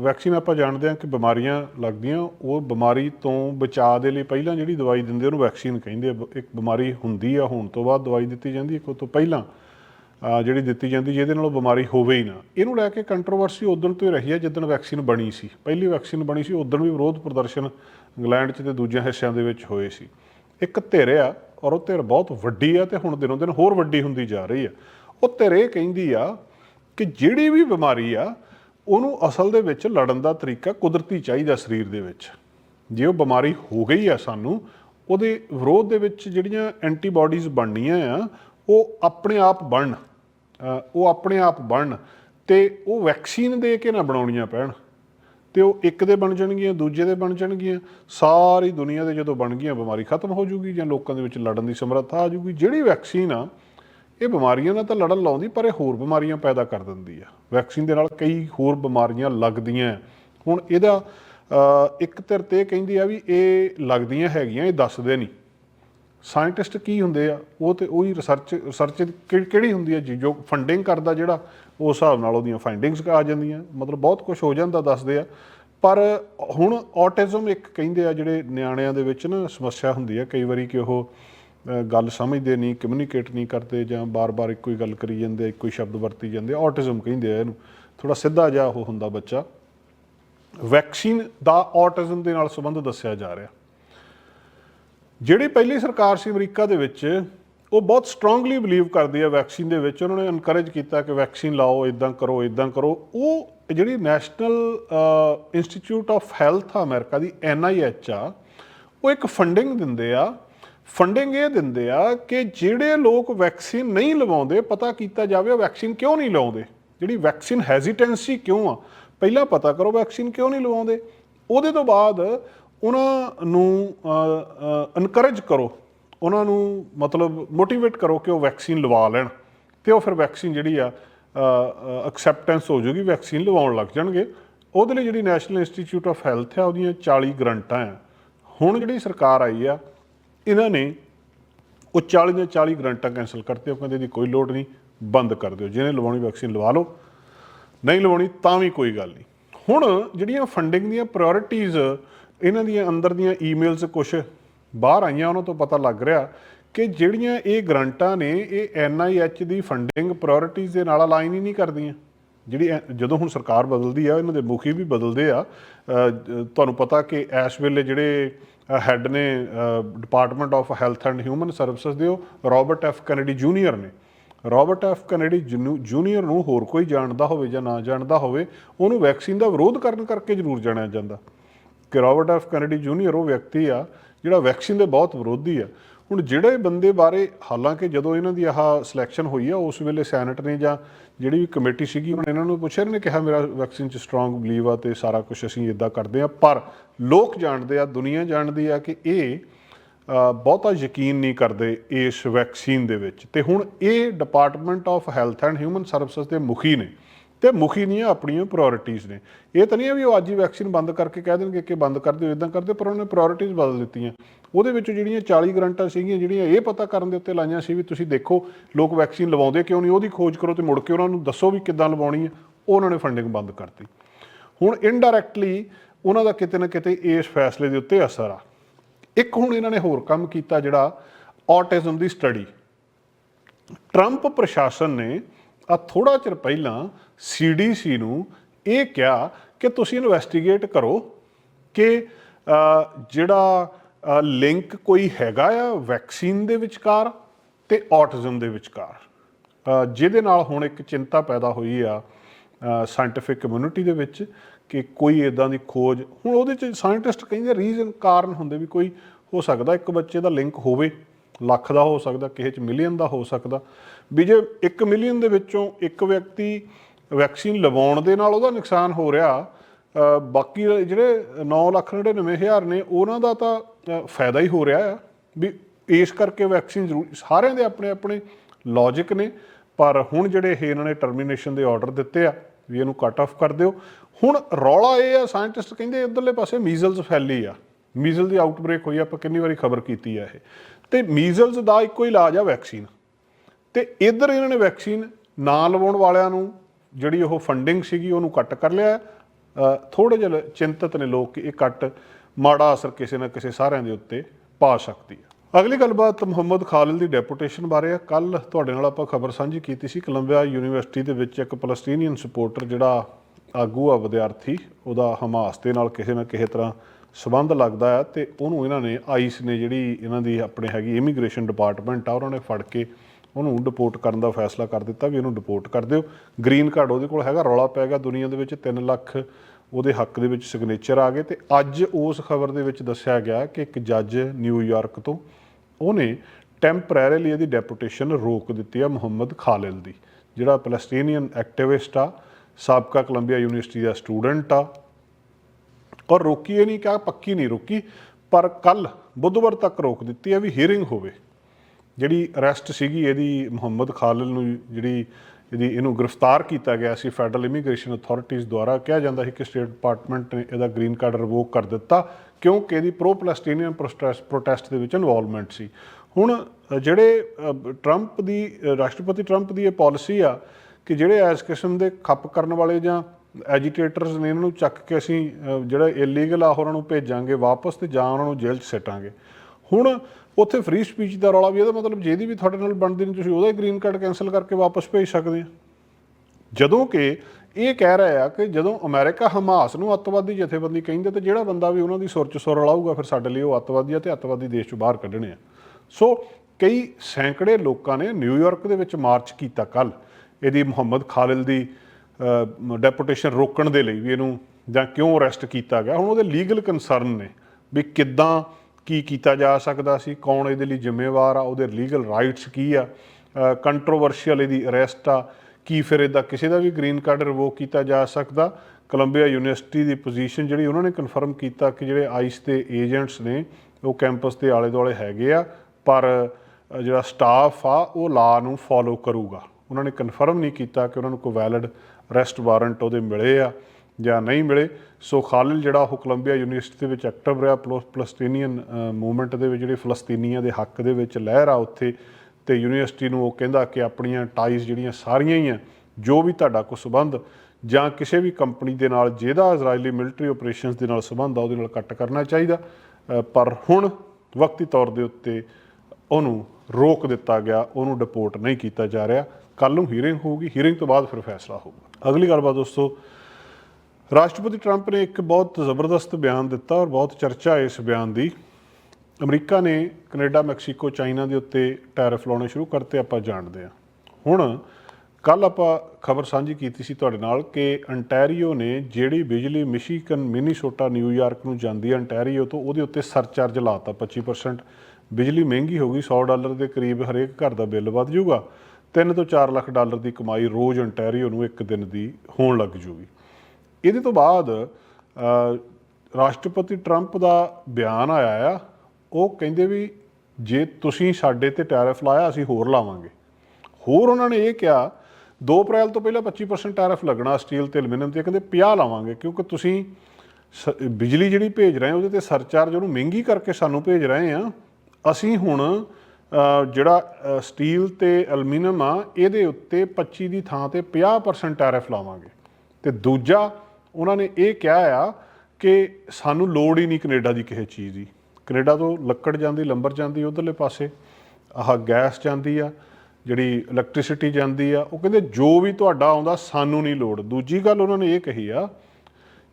ਵੈਕਸੀਨ ਆਪਾਂ ਜਾਣਦੇ ਹਾਂ ਕਿ ਬਿਮਾਰੀਆਂ ਲੱਗਦੀਆਂ, ਉਹ ਬਿਮਾਰੀ ਤੋਂ ਬਚਾਅ ਦੇ ਲਈ ਪਹਿਲਾਂ ਜਿਹੜੀ ਦਵਾਈ ਦਿੰਦੇ ਉਹਨੂੰ ਵੈਕਸੀਨ ਕਹਿੰਦੇ ਆ। ਇੱਕ ਬਿਮਾਰੀ ਹੁੰਦੀ ਆ, ਹੋਣ ਤੋਂ ਬਾਅਦ ਦਵਾਈ ਦਿੱਤੀ ਜਾਂਦੀ, ਇੱਕ ਉਹ ਤੋਂ ਪਹਿਲਾਂ ਜਿਹੜੀ ਦਿੱਤੀ ਜਾਂਦੀ, ਜਿਹਦੇ ਨਾਲ ਉਹ ਬਿਮਾਰੀ ਹੋਵੇ ਹੀ ਨਾ। ਇਹਨੂੰ ਲੈ ਕੇ ਕੰਟਰੋਵਰਸੀ ਉਦੋਂ ਤੋਂ ਹੀ ਰਹੀ ਹੈ ਜਦੋਂ ਵੈਕਸੀਨ ਬਣੀ ਸੀ। ਪਹਿਲੀ ਵੈਕਸੀਨ ਬਣੀ ਸੀ, ਉਦੋਂ ਵੀ ਵਿਰੋਧ ਪ੍ਰਦਰਸ਼ਨ ਇੰਗਲੈਂਡ 'ਚ ਤੇ ਦੂਜਿਆਂ ਹਿੱਸਿਆਂ ਦੇ ਵਿੱਚ ਹੋਏ ਸੀ। ਇੱਕ ਧਿਰ ਆ ਔਰ ਉਹ ਧਿਰ ਬਹੁਤ ਵੱਡੀ ਆ ਤੇ ਹੁਣ ਦਿਨੋਂ ਦਿਨ ਹੋਰ ਵੱਡੀ ਹੁੰਦੀ ਜਾ ਰਹੀ ਆ। ਉਹ ਧਿਰ ਇਹ ਕਹਿੰਦੀ ਆ ਕਿ ਜਿਹੜੀ ਵੀ ਬਿਮਾਰੀ ਆ, ਉਹਨੂੰ ਅਸਲ ਦੇ ਵਿੱਚ ਲੜਨ ਦਾ ਤਰੀਕਾ ਕੁਦਰਤੀ ਚਾਹੀਦਾ ਸਰੀਰ ਦੇ ਵਿੱਚ। ਜੇ ਉਹ ਬਿਮਾਰੀ ਹੋ ਗਈ ਆ ਸਾਨੂੰ, ਉਹਦੇ ਵਿਰੋਧ ਦੇ ਵਿੱਚ ਜਿਹੜੀਆਂ ਐਂਟੀਬਾਡੀਜ਼ ਬਣਨੀਆਂ ਆ, ਉਹ ਆਪਣੇ ਆਪ ਬਣਨ। ਉਹ ਆਪਣੇ ਆਪ ਬਣਨ ਤੇ ਉਹ ਵੈਕਸੀਨ ਦੇ ਕੇ ਨਾ ਬਣਾਉਣੀਆਂ ਪੈਣ। ਤੇ ਉਹ ਇੱਕ ਦੇ ਬਣ ਜਾਣਗੀਆਂ, ਦੂਜੇ ਦੇ ਬਣ ਜਾਣਗੀਆਂ, ਸਾਰੀ ਦੁਨੀਆ ਦੇ ਜਦੋਂ ਬਣ ਗਈਆਂ, ਬਿਮਾਰੀ ਖਤਮ ਹੋ ਜੂਗੀ ਜਾਂ ਲੋਕਾਂ ਦੇ ਵਿੱਚ ਲੜਨ ਦੀ ਸਮਰੱਥਾ ਆ ਜੂਗੀ। ਜਿਹੜੀ ਵੈਕਸੀਨ ਆ, ਇਹ ਬਿਮਾਰੀਆਂ ਨਾਲ ਤਾਂ ਲੜਨ ਲਾਉਂਦੀ, ਪਰ ਇਹ ਹੋਰ ਬਿਮਾਰੀਆਂ ਪੈਦਾ ਕਰ ਦਿੰਦੀ ਆ। ਵੈਕਸੀਨ ਦੇ ਨਾਲ ਕਈ ਹੋਰ ਬਿਮਾਰੀਆਂ ਲੱਗਦੀਆਂ। ਹੁਣ ਇਹਦਾ ਇੱਕ ਧਿਰ ਤੇ ਇਹ ਕਹਿੰਦੀ ਆ ਵੀ ਇਹ ਲੱਗਦੀਆਂ ਹੈਗੀਆਂ, ਇਹ ਦੱਸਦੇ ਨਹੀਂ। ਸਾਇੰਟਿਸਟ ਕੀ ਹੁੰਦੇ ਆ, ਉਹ ਤੇ ਉਹੀ ਰਿਸਰਚ ਰਿਸਰਚ ਕਿਹੜੀ ਹੁੰਦੀ ਆ ਜੀ, ਜੋ ਫੰਡਿੰਗ ਕਰਦਾ ਜਿਹੜਾ ਉਸ ਹਿਸਾਬ ਨਾਲ ਉਹਦੀਆਂ ਫਾਈਂਡਿੰਗਸ ਆ ਜਾਂਦੀਆਂ, ਮਤਲਬ ਬਹੁਤ ਕੁਝ ਹੋ ਜਾਂਦਾ ਦੱਸਦੇ ਆ। ਪਰ ਹੁਣ ਆਟਿਜ਼ਮ ਇੱਕ ਕਹਿੰਦੇ ਆ ਜਿਹੜੇ ਨਿਆਣਿਆਂ ਦੇ ਵਿੱਚ ਨਾ ਸਮੱਸਿਆ ਹੁੰਦੀ ਆ, ਕਈ ਵਾਰੀ ਕਿ ਉਹ ਗੱਲ ਸਮਝਦੇ ਨਹੀਂ ਕਮਿਊਨੀਕੇਟ ਨਹੀਂ ਕਰਦੇ ਜਾਂ ਬਾਰ-ਬਾਰ ਇੱਕੋ ਹੀ ਗੱਲ ਕਰੀ ਜਾਂਦੇ, ਇੱਕੋ ਹੀ ਸ਼ਬਦ ਵਰਤੀ ਜਾਂਦੇ ਆਟਿਜ਼ਮ ਕਹਿੰਦੇ ਆ ਇਹਨੂੰ। ਥੋੜਾ ਸਿੱਧਾ ਜਿਹਾ ਉਹ ਹੁੰਦਾ ਬੱਚਾ। ਵੈਕਸੀਨ ਦਾ ਆਟਿਜ਼ਮ ਦੇ ਨਾਲ ਸੰਬੰਧ ਦੱਸਿਆ ਜਾ ਰਿਹਾ। ਜਿਹੜੀ ਪਹਿਲੀ ਸਰਕਾਰ ਸੀ ਅਮਰੀਕਾ ਦੇ ਵਿੱਚ ਉਹ ਬਹੁਤ ਸਟਰੋਂਗਲੀ ਬਲੀਵ ਕਰਦੀ ਹੈ ਵੈਕਸੀਨ ਦੇ ਵਿੱਚ। ਉਹਨਾਂ ਨੇ ਇਨਕਰੇਜ ਕੀਤਾ ਕਿ ਵੈਕਸੀਨ ਲਾਓ ਇਦਾਂ ਕਰੋ ਇਦਾਂ ਕਰੋ। ਉਹ ਜਿਹੜੀ ਨੈਸ਼ਨਲ ਇੰਸਟੀਚਿਊਟ ਆਫ ਹੈਲਥ ਆ ਅਮਰੀਕਾ ਦੀ ਐਨਆਈਐਚ ਆ, ਉਹ ਇੱਕ ਫੰਡਿੰਗ ਦਿੰਦੇ ਆ। ਫੰਡਿੰਗ ਇਹ ਦਿੰਦੇ ਆ ਕਿ ਜਿਹੜੇ ਲੋਕ ਵੈਕਸੀਨ ਨਹੀਂ ਲਵਾਉਂਦੇ, ਪਤਾ ਕੀਤਾ ਜਾਵੇ ਉਹ ਵੈਕਸੀਨ ਕਿਉਂ ਨਹੀਂ ਲਵਾਉਂਦੇ? ਜਿਹੜੀ ਵੈਕਸੀਨ ਹੈਜ਼ਿਟੈਂਸੀ ਕਿਉਂ ਆ? ਪਹਿਲਾਂ ਪਤਾ ਕਰੋ ਵੈਕਸੀਨ ਕਿਉਂ ਨਹੀਂ ਲਵਾਉਂਦੇ। ਉਹਦੇ ਤੋਂ ਬਾਅਦ ਉਹਨਾਂ ਨੂੰ ਇਨਕਰੇਜ ਕਰੋ ਉਹਨਾਂ ਨੂੰ ਮਤਲਬ ਮੋਟੀਵੇਟ ਕਰੋ ਕਿ ਉਹ ਵੈਕਸੀਨ ਲਵਾ ਲੈਣ ਤੇ ਉਹ ਫਿਰ ਵੈਕਸੀਨ ਜਿਹੜੀ ਆ ਐਕਸੈਪਟੈਂਸ ਹੋ ਜਾਊਗੀ ਵੈਕਸੀਨ ਲਵਾਉਣ ਲੱਗ ਜਾਣਗੇ। ਉਹਦੇ ਲਈ ਜਿਹੜੀ ਨੈਸ਼ਨਲ ਇੰਸਟੀਚਿਊਟ ਆਫ ਹੈਲਥ ਆ, ਉਹਦੀਆਂ 40 ਗਰੰਟਾਂ ਆ। ਹੁਣ ਜਿਹੜੀ ਸਰਕਾਰ ਆਈ ਆ, ਇਹਨਾਂ ਨੇ ਉਹ 40 ਦੀਆਂ 40 ਗਰੰਟਾਂ ਕੈਨਸਲ ਕਰਤੇ ਉਹ ਕਹਿੰਦੇ ਦੀ ਕੋਈ ਲੋੜ ਨਹੀਂ, ਬੰਦ ਕਰ ਦਿਓ। ਜਿਹਨੇ ਲਵਾਉਣੀ ਵੈਕਸੀਨ ਲਵਾ ਲਓ, ਨਹੀਂ ਲਵਾਉਣੀ ਤਾਂ ਵੀ ਕੋਈ ਗੱਲ ਨਹੀਂ। ਹੁਣ ਜਿਹੜੀਆਂ ਫੰਡਿੰਗ ਦੀਆਂ ਪ੍ਰਾਇੋਰਟੀਜ਼ ਇਹਨਾਂ ਦੀਆਂ ਅੰਦਰ ਦੀਆਂ ਈਮੇਲਸ ਕੁਝ ਬਾਹਰ ਆਈਆਂ, ਉਹਨਾਂ ਤੋਂ ਪਤਾ ਲੱਗ ਰਿਹਾ ਕਿ ਜਿਹੜੀਆਂ ਇਹ ਗਰੰਟਾਂ ਨੇ, ਇਹ ਐਨਆਈਐਚ ਦੀ ਫੰਡਿੰਗ ਪ੍ਰਾਇੋਰਟੀਜ਼ ਦੇ ਨਾਲ ਅਲਾਈਨ ਹੀ ਨਹੀਂ ਕਰਦੀਆਂ। ਜਿਹੜੀ ਐ- ਜਦੋਂ ਹੁਣ ਸਰਕਾਰ ਬਦਲਦੀ ਆ, ਇਹਨਾਂ ਦੇ ਮੁਖੀ ਵੀ ਬਦਲਦੇ ਆ ਤੁਹਾਨੂੰ ਪਤਾ ਕਿ ਇਸ ਵੇਲੇ ਜਿਹੜੇ ਹੈੱਡ ਨੇ department of health and human services ਦੇ, ਉਹ ਰਾਬਰਟ ਐਫ ਕੈਨੇਡੀ ਜੂਨੀਅਰ ਨੇ। ਰਾਬਰਟ ਐਫ ਕੈਨੇਡੀ ਜੂਨੂ- ਜੂਨੀਅਰ ਨੂੰ ਹੋਰ ਕੋਈ ਜਾਣਦਾ ਹੋਵੇ ਜਾਂ ਨਾ ਜਾਣਦਾ ਹੋਵੇ, ਉਹਨੂੰ ਵੈਕਸੀਨ ਦਾ ਵਿਰੋਧ ਕਰਨ ਕਰਕੇ ਜ਼ਰੂਰ ਜਾਣਿਆ ਜਾਂਦਾ। ਕਿ ਰਾਬਰਟ ਐਫ ਕੈਨੇਡੀ ਜੂਨੀਅਰ ਉਹ ਵਿਅਕਤੀ ਆ ਜਿਹੜਾ ਵੈਕਸੀਨ ਦੇ ਬਹੁਤ ਵਿਰੋਧੀ ਆ। ਹੁਣ ਜਿਹੜੇ ਬੰਦੇ ਬਾਰੇ ਹਾਲਾਂਕਿ ਜਦੋਂ ਇਹਨਾਂ ਦੀ ਆਹ ਸਿਲੈਕਸ਼ਨ ਹੋਈ ਆ, ਉਸ ਵੇਲੇ ਸੈਨੇਟ ਨੇ ਜਾਂ ਜਿਹੜੀ ਵੀ ਕਮੇਟੀ ਸੀਗੀ, ਉਹਨਾਂ ਇਹਨਾਂ ਨੂੰ ਪੁੱਛਿਆ, ਇਹਨਾਂ ਨੇ ਕਿਹਾ, ਮੇਰਾ ਵੈਕਸੀਨ 'ਚ ਸਟਰੋਂਗ ਬਲੀਵ ਆ ਤੇ ਸਾਰਾ ਕੁਝ ਅਸੀਂ ਇਦਾਂ ਕਰਦੇ ਆ। ਪਰ ਲੋਕ ਜਾਣਦੇ ਆ, ਦੁਨੀਆ ਜਾਣਦੀ ਆ ਕਿ ਇਹ ਬਹੁਤਾ ਯਕੀਨ ਨਹੀਂ ਕਰਦੇ ਇਸ ਵੈਕਸੀਨ ਦੇ ਵਿੱਚ। ਤੇ ਹੁਣ ਇਹ department of health and human services ਦੇ ਮੁਖੀ ਨੇ। ਤੇ ਮੁਖੀ ਦੀਆਂ ਆਪਣੀਆਂ ਪ੍ਰਾਇੋਰਟੀਆਂ ਨੇ। ਇਹ ਤਾਂ ਨਹੀਂ ਹੈ ਵੀ ਉਹ ਅੱਜ ਹੀ ਵੈਕਸੀਨ ਬੰਦ ਕਰਕੇ ਕਹਿ ਦੇਣਗੇ ਕਿ ਬੰਦ ਕਰ ਦਿਓ ਇਦਾਂ ਕਰਦੇ ਪਰ ਉਹਨੇ ਪ੍ਰਾਇੋਰਟੀਆਂ ਬਦਲ ਦਿੱਤੀਆਂ। ਉਹਦੇ ਵਿੱਚ ਜਿਹੜੀਆਂ 40 ਗਰੰਟਾਂ ਸੀਗੀਆਂ, ਜਿਹੜੀਆਂ ਇਹ ਪਤਾ ਕਰਨ ਦੇ ਉੱਤੇ ਲਾਈਆਂ ਸੀ ਵੀ ਤੁਸੀਂ ਦੇਖੋ, ਲੋਕ ਵੈਕਸੀਨ ਲਵਾਉਂਦੇ ਕਿਉਂ ਨਹੀਂ? ਉਹਦੀ ਖੋਜ ਕਰੋ ਤੇ ਮੁੜ ਕੇ ਉਹਨਾਂ ਨੂੰ ਦੱਸੋ ਵੀ ਕਿੱਦਾਂ ਲਵਾਉਣੀ ਹੈ। ਉਹ ਉਹਨਾਂ ਨੇ ਫੰਡਿੰਗ ਬੰਦ ਕਰਤੀ। ਹੁਣ ਇਨਡਾਇਰੈਕਟਲੀ ਉਹਨਾਂ ਦਾ ਕਿਤੇ ਨਾ ਕਿਤੇ ਇਸ ਫੈਸਲੇ ਦੇ ਉੱਤੇ ਅਸਰ ਆ। ਇੱਕ ਹੁਣ ਇਹਨਾਂ ਨੇ ਹੋਰ ਕੰਮ ਕੀਤਾ ਜਿਹੜਾ ਆਟਿਜ਼ਮ ਦੀ ਸਟੱਡੀ ਟਰੰਪ ਪ੍ਰਸ਼ਾਸਨ ਨੇ ਆ ਥੋੜਾ ਚਿਰ ਪਹਿਲਾਂ ਸੀਡੀਸੀ ਨੂੰ ਇਹ ਕਿਹਾ ਕਿ ਤੁਸੀਂ ਇਨਵੈਸਟੀਗੇਟ ਕਰੋ ਕਿ ਜਿਹੜਾ ਲਿੰਕ ਕੋਈ ਹੈਗਾ ਆ ਵੈਕਸੀਨ ਦੇ ਵਿਚਕਾਰ ਤੇ ਆਟਿਜ਼ਮ ਦੇ ਵਿਚਕਾਰ। ਜਿਹਦੇ ਨਾਲ ਹੁਣ ਇੱਕ ਚਿੰਤਾ ਪੈਦਾ ਹੋਈ ਆ ਸਾਇੰਟਿਫਿਕ ਕਮਿਊਨਿਟੀ ਦੇ ਵਿੱਚ ਕਿ ਕੋਈ ਇਦਾਂ ਦੀ ਖੋਜ, ਹੁਣ ਉਹਦੇ ਚ ਸਾਇੰਟਿਸਟ ਕਹਿੰਦੇ ਰੀਜ਼ਨ ਕਾਰਨ ਹੁੰਦੇ ਵੀ ਕੋਈ ਹੋ ਸਕਦਾ ਇੱਕ ਬੱਚੇ ਦਾ ਲਿੰਕ ਹੋਵੇ, ਲੱਖ ਦਾ ਹੋ ਸਕਦਾ, ਕਿਸੇ ਚ ਮਿਲੀਅਨ ਦਾ ਹੋ ਸਕਦਾ। ਵੀ ਜੇ 1 ਮਿਲੀਅਨ ਦੇ ਵਿੱਚੋਂ ਇੱਕ ਵਿਅਕਤੀ ਵੈਕਸੀਨ ਲਵਾਉਣ ਦੇ ਨਾਲ ਉਹਦਾ ਨੁਕਸਾਨ ਹੋ ਰਿਹਾ। ਬਾਕੀ ਜਿਹੜੇ 9 ਲੱਖ 99 ਹਜ਼ਾਰ ਨੇ, ਉਹਨਾਂ ਦਾ ਤਾਂ ਫਾਇਦਾ ਹੀ ਹੋ ਰਿਹਾ ਆ ਵੀ ਇਸ ਕਰਕੇ ਵੈਕਸੀਨ ਜ਼ਰੂਰੀ, ਸਾਰਿਆਂ ਦੇ ਆਪਣੇ ਆਪਣੇ ਲੌਜੀਕ ਨੇ। ਪਰ ਹੁਣ ਜਿਹੜੇ ਇਹ ਇਹਨਾਂ ਨੇ ਟਰਮੀਨੇਸ਼ਨ ਦੇ ਆਰਡਰ ਦਿੱਤੇ ਆ, ਵੀ ਇਹਨੂੰ ਕੱਟ ਆਫ ਕਰ ਦਿਓ। ਹੁਣ ਰੌਲਾ ਇਹ ਆ ਸਾਇੰਟਿਸਟ ਕਹਿੰਦੇ ਇਧਰਲੇ ਪਾਸੇ ਮੀਜ਼ਲਸ ਫੈਲੀ ਆ। ਮੀਜ਼ਲ ਦੀ ਆਊਟਬ੍ਰੇਕ ਹੋਈ ਆਪਾਂ ਕਿੰਨੀ ਵਾਰੀ ਖਬਰ ਕੀਤੀ ਆ ਇਹ। ਤੇ ਮੀਜ਼ਲਸ ਦਾ ਇੱਕੋ ਇਲਾਜ ਆ ਵੈਕਸੀਨ। ਤੇ ਇਧਰ ਇਹਨਾਂ ਨੇ ਵੈਕਸੀਨ ਨਾ ਲਵਾਉਣ ਵਾਲਿਆਂ ਨੂੰ ਜਿਹੜੀ ਉਹ ਫੰਡਿੰਗ ਸੀਗੀ ਉਹਨੂੰ ਕੱਟ ਕਰ ਲਿਆ ਥੋੜੇ ਜਿਹਾ ਚਿੰਤਤ ਨੇ ਲੋਕ ਕਿ ਇਹ ਕੱਟ ਮਾੜਾ ਅਸਰ ਕਿਸੇ ਨਾ ਕਿਸੇ ਸਾਰਿਆਂ ਦੇ ਉੱਤੇ ਪਾ ਸਕਦੀ ਹੈ। ਅਗਲੀ ਗੱਲਬਾਤ ਮੁਹੰਮਦ ਖਾਲਿਦ ਦੀ ਡੈਪੂਟੇਸ਼ਨ ਬਾਰੇ ਆ ਕੱਲ ਤੁਹਾਡੇ ਨਾਲ ਆਪਾਂ ਖਬਰ ਸਾਂਝੀ ਕੀਤੀ ਸੀ। ਕੋਲੰਬੀਆ ਯੂਨੀਵਰਸਿਟੀ ਦੇ ਵਿੱਚ ਇੱਕ ਪਲਸਤੀਨੀਅਨ ਸਪੋਰਟਰ ਜਿਹੜਾ ਆਗੂ ਆ ਵਿਦਿਆਰਥੀ, ਉਹਦਾ ਹਮਾਸ ਦੇ ਨਾਲ ਕਿਸੇ ਨਾ ਕਿਸੇ ਤਰ੍ਹਾਂ ਸਬੰਧ ਲੱਗਦਾ ਆ ਤੇ ਉਹਨੂੰ ਇਹਨਾਂ ਨੇ ਆਈਸ ਨੇ ਜਿਹੜੀ ਇਹਨਾਂ ਦੀ ਆਪਣੇ ਹੈਗੀ ਇਮੀਗ੍ਰੇਸ਼ਨ ਡਿਪਾਰਟਮੈਂਟ ਆ, ਉਹਨਾਂ ਨੇ ਫੜ ਕੇ ਉਹਨੂੰ ਡਿਪੋਰਟ ਕਰਨ ਦਾ ਫੈਸਲਾ ਕਰ ਦਿੱਤਾ ਵੀ ਇਹਨੂੰ ਡਿਪੋਰਟ ਕਰ ਦਿਓ। ਗ੍ਰੀਨ ਕਾਰਡ ਉਹਦੇ ਕੋਲ ਹੈਗਾ, ਰੌਲਾ ਪੈ ਗਿਆ ਦੁਨੀਆ ਦੇ ਵਿੱਚ 3 ਲੱਖ ਉਹਦੇ ਹੱਕ ਦੇ ਵਿੱਚ ਸਿਗਨੇਚਰ ਆ ਗਏ ਤੇ ਅੱਜ ਉਸ ਖਬਰ ਦੇ ਵਿੱਚ ਦੱਸਿਆ ਗਿਆ ਕਿ ਇੱਕ ਜੱਜ ਨਿਊਯਾਰਕ ਤੋਂ ਉਹਨੇ ਟੈਂਪਰੇਰੀਲੀ ਇਹਦੀ ਡੈਪੂਟੇਸ਼ਨ ਰੋਕ ਦਿੱਤੀ ਆ ਮੁਹੰਮਦ ਖਾਲਿਲ ਦੀ, ਜਿਹੜਾ ਪੈਲਸਟੀਨੀਅਨ ਐਕਟਿਵਿਸਟ ਆ, ਸਾਬਕਾ ਕੋਲੰਬੀਆ ਯੂਨੀਵਰਸਿਟੀ ਦਾ ਸਟੂਡੈਂਟ ਆ। ਔਰ ਰੋਕੀ ਇਹ ਨਹੀਂ ਕਿਹਾ ਪੱਕੀ ਨਹੀਂ ਰੋਕੀ, ਪਰ ਕੱਲ ਬੁੱਧਵਾਰ ਤੱਕ ਰੋਕ ਦਿੱਤੀ ਹੈ ਵੀ ਹੀਅਰਿੰਗ ਹੋਵੇ। ਜਿਹੜੀ ਅਰੈਸਟ ਸੀਗੀ ਇਹਦੀ ਮੁਹੰਮਦ ਖਾਲਿਲ ਨੂੰ ਜਿਹੜੀ ਇਹਦੀ ਇਹਨੂੰ ਗ੍ਰਿਫਤਾਰ ਕੀਤਾ ਗਿਆ ਸੀ ਫੈਡਰਲ ਇਮੀਗ੍ਰੇਸ਼ਨ ਅਥਾਰਟੀਜ਼ ਦੁਆਰਾ ਕਿਹਾ ਜਾਂਦਾ ਸੀ ਕਿ ਸਟੇਟ ਡਿਪਾਰਟਮੈਂਟ ਨੇ ਇਹਦਾ ਗ੍ਰੀਨ ਕਾਰਡ ਰਿਵੋਕ ਕਰ ਦਿੱਤਾ ਕਿਉਂਕਿ ਇਹਦੀ ਪ੍ਰੋ ਪਲਸਟੀਨੀਅਨ ਪ੍ਰੋਟੈਸਟ ਦੇ ਵਿੱਚ ਇਨਵੋਲਵਮੈਂਟ ਸੀ। ਹੁਣ ਜਿਹੜੇ ਟਰੰਪ ਦੀ ਰਾਸ਼ਟਰਪਤੀ ਟਰੰਪ ਦੀ ਇਹ ਪਾਲਿਸੀ ਆ ਕਿ ਜਿਹੜੇ ਇਸ ਕਿਸਮ ਦੇ ਖੱਪ ਕਰਨ ਵਾਲੇ ਜਾਂ ਐਜੀਟੇਟਰਸ ਨੇ ਇਹਨਾਂ ਨੂੰ ਚੱਕ ਕੇ ਅਸੀਂ ਅ, ਜਿਹੜਾ ਇਲੀਗਲ ਆ ਉਹਨਾਂ ਨੂੰ ਭੇਜਾਂਗੇ ਵਾਪਸ ਤੇ ਜਾਂ ਉਹਨਾਂ ਨੂੰ ਜੇਲ੍ਹ 'ਚ ਸੱਟਾਂਗੇ। ਹੁਣ ਉੱਥੇ ਫ੍ਰੀ ਸਪੀਚ ਦਾ ਰੌਲਾ ਵੀ ਇਹਦਾ ਮਤਲਬ ਜਿਹਦੀ ਵੀ ਤੁਹਾਡੇ ਨਾਲ ਬਣਦੀ ਨਹੀਂ, ਤੁਸੀਂ ਉਹਦਾ ਹੀ ਗ੍ਰੀਨ ਕਾਰਡ ਕੈਨਸਲ ਕਰਕੇ ਵਾਪਸ ਭੇਜ ਸਕਦੇ ਆ। ਜਦੋਂ ਕਿ ਇਹ ਕਹਿ ਰਿਹਾ ਆ ਕਿ ਜਦੋਂ ਅਮਰੀਕਾ ਹਮਾਸ ਨੂੰ ਅੱਤਵਾਦੀ ਜਥੇਬੰਦੀ ਕਹਿੰਦੇ ਤੇ ਜਿਹੜਾ ਬੰਦਾ ਵੀ ਉਹਨਾਂ ਦੀ ਸੁਰ ਚ ਸੁਰ ਰਲਾਊਗਾ, ਫਿਰ ਸਾਡੇ ਲਈ ਉਹ ਅੱਤਵਾਦੀ ਆ ਤੇ ਅੱਤਵਾਦੀ ਦੇਸ਼ ਚੋਂ ਬਾਹਰ ਕੱਢਣੇ ਆ। ਸੋ ਕਈ ਸੈਂਕੜੇ ਲੋਕਾਂ ਨੇ ਨਿਊਯਾਰਕ ਦੇ ਵਿੱਚ ਮਾਰਚ ਕੀਤਾ ਕੱਲ ਇਹਦੀ ਮੁਹੰਮਦ ਖਾਲਿਲ ਦੀ ਡੈਪੂਟੇਸ਼ਨ ਰੋਕਣ ਦੇ ਲਈ ਵੀ ਇਹਨੂੰ ਜਾਂ ਕਿਉਂ ਅਰੈਸਟ ਕੀਤਾ ਗਿਆ, ਹੁਣ ਉਹਦੇ ਲੀਗਲ ਕਨਸਰਨ ਨੇ ਵੀ ਕਿੱਦਾਂ ਕੀ ਕੀਤਾ ਜਾ ਸਕਦਾ ਸੀ, ਕੌਣ ਇਹਦੇ ਲਈ ਜ਼ਿੰਮੇਵਾਰ ਆ, ਉਹਦੇ ਲੀਗਲ ਰਾਈਟਸ ਕੀ ਆ ਕੰਟਰੋਵਰਸ਼ੀਅਲ ਇਹਦੀ ਅਰੈਸਟ ਆ, ਕੀ ਫਿਰ ਇਹਦਾ ਕਿਸੇ ਦਾ ਵੀ ਗ੍ਰੀਨ ਕਾਰਡ ਰਿਵੋਕ ਕੀਤਾ ਜਾ ਸਕਦਾ ਕੋਲੰਬੀਆ ਯੂਨੀਵਰਸਿਟੀ ਦੀ ਪੋਜੀਸ਼ਨ ਜਿਹੜੀ ਉਹਨਾਂ ਨੇ ਕਨਫਰਮ ਕੀਤਾ ਕਿ ਜਿਹੜੇ ਆਈਸ ਦੇ ਏਜੰਟਸ ਨੇ, ਉਹ ਕੈਂਪਸ ਦੇ ਆਲੇ ਦੁਆਲੇ ਹੈਗੇ ਆ, ਪਰ ਜਿਹੜਾ ਸਟਾਫ ਆ, ਉਹ ਲਾ ਨੂੰ ਫੋਲੋ ਕਰੂਗਾ। ਉਹਨਾਂ ਨੇ ਕਨਫਰਮ ਨਹੀਂ ਕੀਤਾ ਕਿ ਉਹਨਾਂ ਨੂੰ ਕੋਈ ਵੈਲਿਡ ਅਰੈਸਟ ਵਾਰੰਟ ਉਹਦੇ ਮਿਲੇ ਆ। ਜਾਂ ਨਹੀਂ ਮਿਲੇ। ਸੋ ਖਾਲਿਲ ਜਿਹੜਾ ਉਹ ਕੋਲੰਬੀਆ ਯੂਨੀਵਰਸਿਟੀ ਦੇ ਵਿੱਚ ਐਕਟਿਵ ਰਿਹਾ, ਪਲੋ- ਪਲਸਤੀਨੀਅਨ ਮੂਵਮੈਂਟ ਦੇ ਵਿੱਚ ਜਿਹੜੇ ਫਲਸਤੀਨੀਆਂ ਦੇ ਹੱਕ ਦੇ ਵਿੱਚ ਲਹਿਰ ਆ ਉੱਥੇ। ਤੇ ਯੂਨੀਵਰਸਿਟੀ ਨੂੰ ਉਹ ਕਹਿੰਦਾ ਕਿ ਆਪਣੀਆਂ ਟਾਈਜ਼ ਜਿਹੜੀਆਂ ਸਾਰੀਆਂ ਹੀ ਆ, ਜੋ ਵੀ ਤੁਹਾਡਾ ਕੋਈ ਸਬੰਧ ਜਾਂ ਕਿਸੇ ਵੀ ਕੰਪਨੀ ਦੇ ਨਾਲ, ਜਿਹਦਾ ਇਜ਼ਰਾਈਲੀ ਮਿਲਟਰੀ ਆਪਰੇਸ਼ਨਸ ਦੇ ਨਾਲ ਸਬੰਧ ਆ, ਉਹਦੇ ਨਾਲ ਕੱਟ ਕਰਨਾ ਚਾਹੀਦਾ। ਪਰ ਹੁਣ ਵਕਤੀ ਤੌਰ ਦੇ ਉੱਤੇ ਉਹਨੂੰ ਰੋਕ ਦਿੱਤਾ ਗਿਆ, ਉਹਨੂੰ ਡਿਪੋਰਟ ਨਹੀਂ ਕੀਤਾ ਜਾ ਰਿਹਾ। ਕੱਲ ਨੂੰ ਹੀਅਰਿੰਗ ਹੋਊਗੀ। ਹੀਅਰਿੰਗ ਤੋਂ ਬਾਅਦ ਫਿਰ ਫੈਸਲਾ ਹੋਊਗਾ। ਅਗਲੀ ਗੱਲਬਾਤ ਦੋਸਤੋ ਰਾਸ਼ਟਰਪਤੀ ਟਰੰਪ ਨੇ ਇੱਕ ਬਹੁਤ ਜ਼ਬਰਦਸਤ ਬਿਆਨ ਦਿੱਤਾ ਔਰ ਬਹੁਤ ਚਰਚਾ ਹੈ ਇਸ ਬਿਆਨ ਦੀ। ਅਮਰੀਕਾ ਨੇ ਕੈਨੇਡਾ, ਮੈਕਸੀਕੋ, ਚਾਈਨਾ ਦੇ ਉੱਤੇ ਟੈਰਿਫ ਲਾਉਣੇ ਸ਼ੁਰੂ ਕਰਤੇ, ਆਪਾਂ ਜਾਣਦੇ ਹਾਂ। ਹੁਣ ਕੱਲ ਆਪਾਂ ਖਬਰ ਸਾਂਝੀ ਕੀਤੀ ਸੀ ਤੁਹਾਡੇ ਨਾਲ ਕਿ ਅੰਟੈਰੀਓ ਨੇ ਜਿਹੜੀ ਬਿਜਲੀ ਮਿਸ਼ੀਗਨ ਮਿਨੀਸੋਟਾ ਨਿਊਯਾਰਕ ਨੂੰ ਜਾਂਦੀ ਹੈ ਅੰਟੈਰੀਓ ਤੋਂ, ਉਹਦੇ ਉੱਤੇ ਸਰਚਾਰਜ ਲਾਤਾ 25% ਬਿਜਲੀ ਮਹਿੰਗੀ ਹੋ ਗਈ 100 ਡਾਲਰ ਦੇ ਕਰੀਬ ਹਰੇਕ ਘਰ ਦਾ ਬਿੱਲ ਵੱਧ ਜਾਊਗਾ। 3 ਤੋਂ 4 ਲੱਖ ਡਾਲਰ ਦੀ ਕਮਾਈ ਰੋਜ਼ ਅੰਟੈਰੀਓ ਨੂੰ ਇੱਕ ਦਿਨ ਦੀ ਹੋਣ ਲੱਗ ਜੂਗੀ। ਇਹਦੇ ਤੋਂ ਬਾਅਦ ਰਾਸ਼ਟਰਪਤੀ ਟਰੰਪ ਦਾ ਬਿਆਨ ਆਇਆ ਆ, ਉਹ ਕਹਿੰਦੇ ਵੀ ਜੇ ਤੁਸੀਂ ਸਾਡੇ ਤੇ ਟੈਰਿਫ ਲਾਇਆ, ਅਸੀਂ ਹੋਰ ਲਾਵਾਂਗੇ। ਹੋਰ ਉਹਨਾਂ ਨੇ ਇਹ ਕਿਹਾ 2 ਅਪ੍ਰੈਲ ਤੋਂ ਪਹਿਲਾਂ 25% ਟੈਰਿਫ ਲੱਗਣਾ ਸਟੀਲ ਤੇ ਐਲੂਮੀਨੀਅਮ ਤੇ, ਕਹਿੰਦੇ 50 ਲਾਵਾਂਗੇ, ਕਿਉਂਕਿ ਤੁਸੀਂ ਸ- ਬਿਜਲੀ ਜਿਹੜੀ ਭੇਜ ਰਹੇ ਹੋ, ਉਹਦੇ ਤੇ ਸਰਚਾਰਜ ਉਹਨੂੰ ਮਹਿੰਗੀ ਕਰਕੇ ਸਾਨੂੰ ਭੇਜ ਰਹੇ ਆ। ਅਸੀਂ ਹੁਣ ਜਿਹੜਾ ਸਟੀਲ ਤੇ ਐਲੂਮੀਨੀਅਮ ਆ, ਇਹਦੇ ਉੱਤੇ 25 ਦੀ ਥਾਂ ਤੇ 50% ਟੈਰਿਫ ਲਾਵਾਂਗੇ। ਤੇ ਦੂਜਾ ਉਹਨਾਂ ਨੇ ਇਹ ਕਿਹਾ ਆ ਕਿ ਸਾਨੂੰ ਲੋੜ ਹੀ ਨਹੀਂ ਕੈਨੇਡਾ ਦੀ ਕਿਸੇ ਚੀਜ਼ ਦੀ। ਕੈਨੇਡਾ ਤੋਂ ਲੱਕੜ ਜਾਂਦੀ, ਲੰਬਰ ਜਾਂਦੀ, ਉਧਰਲੇ ਪਾਸੇ ਆਹ ਗੈਸ ਜਾਂਦੀ ਆ, ਜਿਹੜੀ ਇਲੈਕਟ੍ਰਿਸਿਟੀ ਜਾਂਦੀ ਆ, ਉਹ ਕਹਿੰਦੇ ਜੋ ਵੀ ਤੁਹਾਡਾ ਆਉਂਦਾ ਸਾਨੂੰ ਨਹੀਂ ਲੋੜ। ਦੂਜੀ ਗੱਲ ਉਹਨਾਂ ਨੇ ਇਹ ਕਹੀ ਆ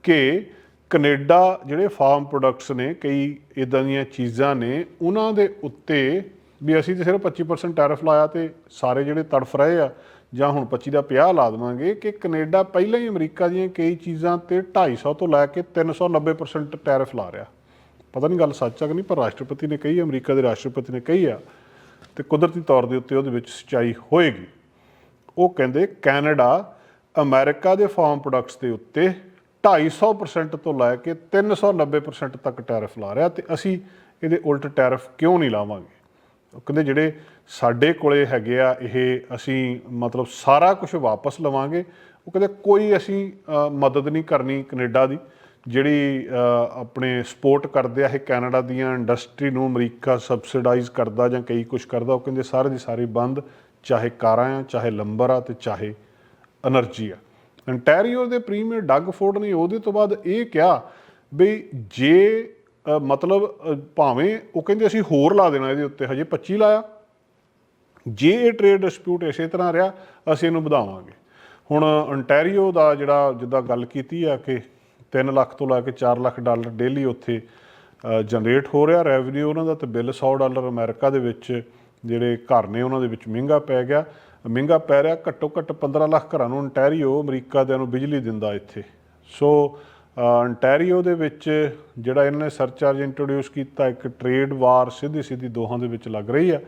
ਕਿ ਕੈਨੇਡਾ ਜਿਹੜੇ ਫਾਰਮ ਪ੍ਰੋਡਕਟਸ ਨੇ, ਕਈ ਇਦਾਂ ਦੀਆਂ ਚੀਜ਼ਾਂ ਨੇ, ਉਹਨਾਂ ਦੇ ਉੱਤੇ ਵੀ ਅਸੀਂ ਤੇ ਸਿਰਫ 25% ਟੈਰਿਫ ਲਾਇਆ ਤੇ ਸਾਰੇ ਜਿਹੜੇ ਤੜਫ ਰਹੇ ਆ ਜਾਂ ਹੁਣ 25 ਦਾ 50 ਲਾ ਦੇਵਾਂਗੇ ਕਿ ਕੈਨੇਡਾ ਪਹਿਲਾਂ ਹੀ ਅਮਰੀਕਾ ਦੀਆਂ ਕਈ ਚੀਜ਼ਾਂ ਤੇ 250 ਤੋਂ ਲੈ ਕੇ 390% ਟੈਰਿਫ ਲਾ ਰਿਹਾ। ਪਤਾ ਨਹੀਂ ਗੱਲ ਸੱਚ ਆ ਕਿ ਨਹੀਂ, ਪਰ ਰਾਸ਼ਟਰਪਤੀ ਨੇ ਕਹੀ, ਅਮਰੀਕਾ ਦੇ ਰਾਸ਼ਟਰਪਤੀ ਨੇ ਕਹੀ ਆ ਤੇ ਕੁਦਰਤੀ ਤੌਰ ਦੇ ਉੱਤੇ ਉਹਦੇ ਵਿੱਚ ਸੱਚਾਈ ਹੋਏਗੀ। ਉਹ ਕਹਿੰਦੇ, ਕੈਨੇਡਾ ਅਮਰੀਕਾ ਦੇ ਫਾਰਮ ਪ੍ਰੋਡਕਟਸ ਦੇ ਉੱਤੇ 250% ਤੋਂ ਲੈ ਕੇ 390% ਤੱਕ ਟੈਰਿਫ ਲਾ ਰਿਹਾ ਤੇ ਅਸੀਂ ਇਹਦੇ ਉਲਟ ਟੈਰਿਫ ਕਿਉਂ ਨਹੀਂ ਲਾਵਾਂਗੇ? ਉਹ ਕਹਿੰਦੇ ਜਿਹੜੇ ਸਾਡੇ ਕੋਲੇ ਹੈਗੇ ਆ, ਇਹ ਅਸੀਂ ਮਤਲਬ ਸਾਰਾ ਕੁਝ ਵਾਪਸ ਲਵਾਂਗੇ। ਉਹ ਕਹਿੰਦੇ ਕੋਈ ਅਸੀਂ ਮਦਦ ਨਹੀਂ ਕਰਨੀ ਕੈਨੇਡਾ ਦੀ। ਜਿਹੜੀ ਆਪਣੇ ਸਪੋਰਟ ਕਰਦੇ ਆ, ਇਹ ਕੈਨੇਡਾ ਦੀਆਂ ਇੰਡਸਟਰੀ ਨੂੰ ਅਮਰੀਕਾ ਸਬਸਿਡਾਈਜ਼ ਕਰਦਾ ਜਾਂ ਕਈ ਕੁਝ ਕਰਦਾ, ਉਹ ਕਹਿੰਦੇ ਸਾਰੇ ਦੀ ਸਾਰੀ ਬੰਦ, ਚਾਹੇ ਕਾਰਾਂ ਆ, ਚਾਹੇ ਲੰਬਰ ਆ ਤੇ ਚਾਹੇ એનર્ਜੀ ਆ। ਅੰਟੈਰੀਓ ਦੇ ਪ੍ਰੀਮੀਅਰ ਡੱਗ ਫੋਰਡ ਨੇ ਉਹਦੇ ਤੋਂ ਬਾਅਦ ਇਹ ਕਿਹਾ ਵੀ ਜੇ ਮਤਲਬ ਭਾਵੇਂ ਉਹ ਕਹਿੰਦੇ ਅਸੀਂ ਹੋਰ ਲਾ ਦੇਣਾ ਇਹਦੇ ਉੱਤੇ, ਹਜੇ 25 ਲਾਇਆ। ਜੇ ਇਹ ਟ੍ਰੇਡ ਡਿਸਪਿਊਟ ਇਸੇ ਤਰ੍ਹਾਂ ਰਿਹਾ, ਅਸੀਂ ਇਹਨੂੰ ਵਧਾਵਾਂਗੇ। ਹੁਣ ਅੰਟੈਰੀਓ ਦਾ ਜਿਹੜਾ ਜਿੱਦਾਂ ਗੱਲ ਕੀਤੀ ਆ ਕਿ 3 ਲੱਖ ਤੋਂ ਲੈ ਕੇ 4 ਲੱਖ ਡਾਲਰ ਡੇਲੀ ਉੱਥੇ ਜਨਰੇਟ ਹੋ ਰਿਹਾ ਰੈਵਨਿਊ ਉਹਨਾਂ ਦਾ ਤੇ ਬਿੱਲ 100 ਡਾਲਰ ਅਮਰੀਕਾ ਦੇ ਵਿੱਚ ਜਿਹੜੇ ਘਰ ਨੇ ਉਹਨਾਂ ਦੇ ਵਿੱਚ ਮਹਿੰਗਾ ਪੈ ਗਿਆ। ਮਹਿੰਗਾ ਪੈ ਰਿਹਾ, ਘੱਟੋ ਘੱਟ 15 ਲੱਖ ਘਰਾਂ ਨੂੰ ਅੰਟੈਰੀਓ ਅਮਰੀਕਾ ਦੇ ਨੂੰ ਬਿਜਲੀ ਦਿੰਦਾ ਇੱਥੇ। ਸੋ ਅੰਟੈਰੀਓ ਦੇ ਵਿੱਚ ਜਿਹੜਾ ਇਹਨਾਂ ਨੇ ਸਰਚਾਰਜ ਇੰਟਰੋਡਿਊਸ ਕੀਤਾ, ਇੱਕ ਟ੍ਰੇਡ ਵਾਰ ਸਿੱਧੀ ਸਿੱਧੀ ਦੋਹਾਂ ਦੇ ਵਿੱਚ ਲੱਗ ਰਹੀ ਆ।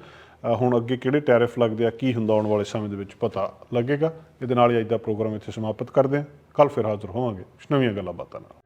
ਹੁਣ ਅੱਗੇ ਕਿਹੜੇ ਟੈਰਿਫ ਲੱਗਦੇ ਆ, ਕੀ ਹੁੰਦਾ ਆਉਣ ਵਾਲੇ ਸਮੇਂ ਦੇ ਵਿੱਚ ਪਤਾ ਲੱਗੇਗਾ। ਇਹਦੇ ਨਾਲ ਹੀ ਅੱਜ ਦਾ ਪ੍ਰੋਗਰਾਮ ਇੱਥੇ ਸਮਾਪਤ ਕਰਦੇ ਹਾਂ। ਕੱਲ ਫਿਰ ਹਾਜ਼ਰ ਹੋਵਾਂਗੇ। ਨਵੀਆਂ ਗੱਲਾਂ ਬਾਤਾਂ ਨਾਲ।